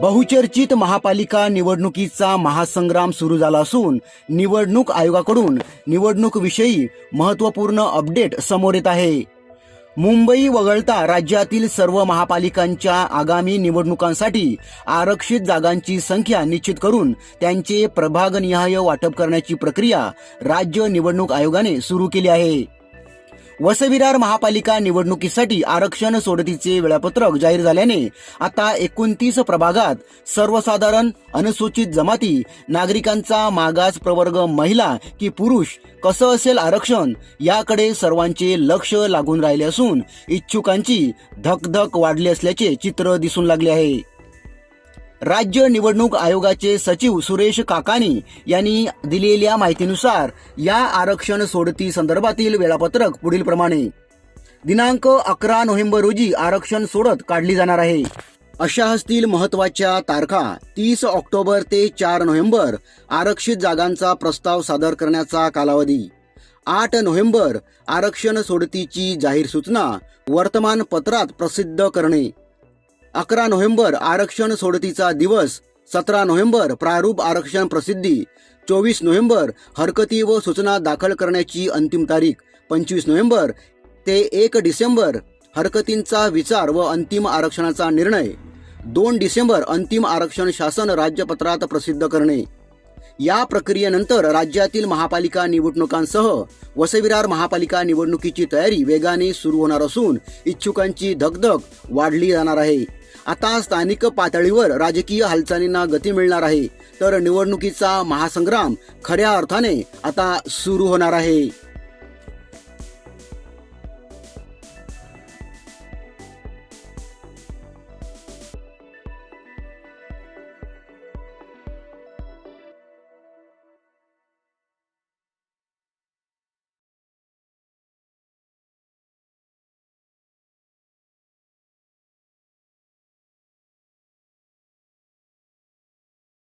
बहुचर्चित महापालिका निवडणुकीचा महासंग्राम सुरू झाला असून निवडणूक आयोगाकडून निवडणूकविषयी महत्त्वपूर्ण अपडेट समोर येत आहे. मुंबई वगळता राज्यातील सर्व महापालिकांच्या आगामी निवडणुकांसाठी आरक्षित जागांची संख्या निश्चित करून त्यांचे प्रभागनिहाय वाटप करण्याची प्रक्रिया राज्य निवडणूक आयोगाने सुरू केली आहे. वसविरार महापालिका निवडणुकीसाठी आरक्षण सोडतीचे वेळापत्रक जाहीर झाल्याने आता एकोणतीस प्रभागात सर्वसाधारण अनुसूचित जमाती नागरिकांचा मागास प्रवर्ग महिला की पुरुष कसं असेल आरक्षण याकडे सर्वांचे लक्ष लागून राहिले असून इच्छुकांची धकधक वाढली असल्याचे चित्र दिसून लागले आहे. राज्य निवडणूक आयोगाचे सचिव सुरेश काकानी यांनी दिलेल्या माहितीनुसार या आरक्षण सोडती संदर्भातील वेळापत्रक पुढील प्रमाणे. दिनांक अकरा नोव्हेंबर रोजी आरक्षण सोडत काढली जाणार आहे. अशा असतील महत्त्वाच्या तारखा तीस ऑक्टोबर ते चार नोव्हेंबर आरक्षित जागांचा प्रस्ताव सादर करण्याचा कालावधी. आठ नोव्हेंबर आरक्षण सोडतीची जाहीर सूचना वर्तमानपत्रात प्रसिद्ध करणे. अकरा नोव्हेंबर आरक्षण सोडतीचा दिवस सतरा नोव्हेंबर प्रारूप आरक्षण प्रसिद्धी चोवीस नोव्हेंबर हरकती व सूचना दाखल करण्याची अंतिम तारीख पंचवीस नोव्हेंबर ते एक डिसेंबर हरकतींचा विचार व अंतिम आरक्षणाचा निर्णय दोन डिसेंबर अंतिम आरक्षण शासन राज्यपत्रात प्रसिद्ध करणे. या प्रक्रियेनंतर राज्यातील महापालिका निवडणुकांसह वसविरार महापालिका निवडणुकीची तयारी वेगाने सुरू होणार असून इच्छुकांची धगधग वाढली जाणार आहे. आता स्थानिक पातळीवर राजकीय हालचालींना गती मिळणार आहे. तर निवडणुकीचा महासंग्राम खऱ्या अर्थाने आता सुरू होणार आहे.